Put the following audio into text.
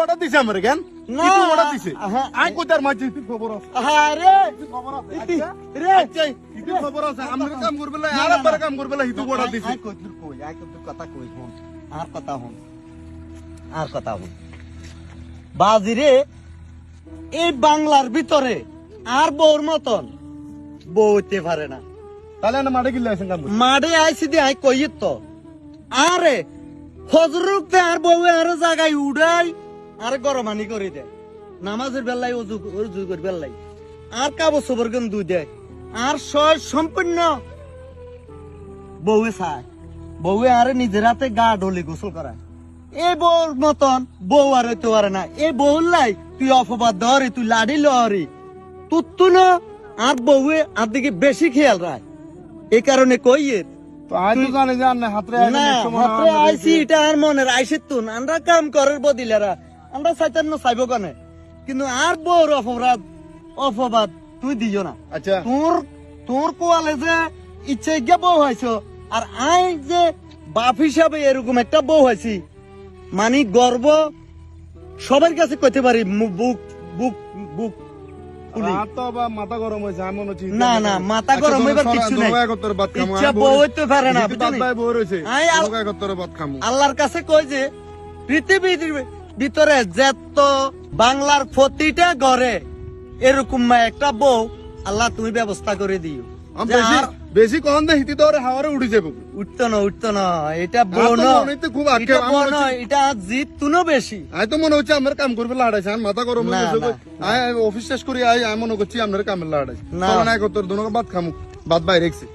Order দিছে আমার কেন? ইতু অর্ডার দিছে। আই কোতার মাঝে ইতু খবর আছে? আরে। খবর আছে? রে। আচ্ছা ইতু খবর আছে? আমরা কাম। করবে না আর আবার কাম করবে না ইতু অর্ডার দিছে। আই কইতুর কই? আই কইতুর কথা কই হন আর কথা হন আর কথা হন বাজিরে এই বাংলার ভিতরে আর বউর মতন বউ হইতে পারে না। তাহলে না মাঠে গিলে কাম করতে। মাঠে আইসি দিয়ে আই কই তো। আরে হজরুকতে আর বউ আর জায়গায় উড়াই আর গরমানি করে দেয় নামাজের বেলায় অজু অজু করে বেলায়। আর কাবো সবর গন দুই দেয় আর সয় সম্পূর্ণ বউয়ে চায়। বউয়ে আরে নিজের হাতে গা ডলে গোসল করায়। এই বউর মতন বউ আর হইতে পারে না। এই বউর লাই তুই অপবাদ ধরে তুই লাড়ি লহরি তুত্তু না আর বউয়ে আর দিকে বেশি খেয়াল রায়। এই কারণে কইয়ে তো আই তো জানি যে আপনি হাতরে আইসি এটা আর মনের আইসে তুন। আমরা কাম করার বদিলেরা আমরা চাইতেন না চাইব কানে কিন্তু আর বউর অপরাধ অপবাদ তুই দিও না। আচ্ছা। তোর তোর কোয়ালে যে ইচ্ছে গিয়ে বউ হয়েছ আর আই যে বাপ হিসাবে এরকম একটা বউ হয়েছি মানে গর্ব সবার কাছে কইতে পারি বুক বুক বুক না, না, মাথা গরম হইবার নাই। ইচ্ছা বউ হইতে পারে না, খামু। আল্লাহর কাছে কই যে পৃথিবীর ভিতরে যত বাংলার প্রতিটা ঘরে এরকম একটা বউ আল্লাহ তুমি ব্যবস্থা করে দিও। বেশি কখন দে হিতি দরে হাওয়ারে উড়ি যাব। উঠতো না উঠতো না এটা বউ আর তো না হইতে খুব আক্ষেপ, এটা আমার জিত তুনো বেশি। আই তো মনে হচ্ছে আমার কাম করবে লাড়াইছে আর মাথা গরম হয়ে গেছে আই অফিস শেষ করি আই আই মনে করছি আপনার কামের লাড়াইছে। না। না একত্তর দুনো ভাত খামু ভাত বাইরে রেখছি।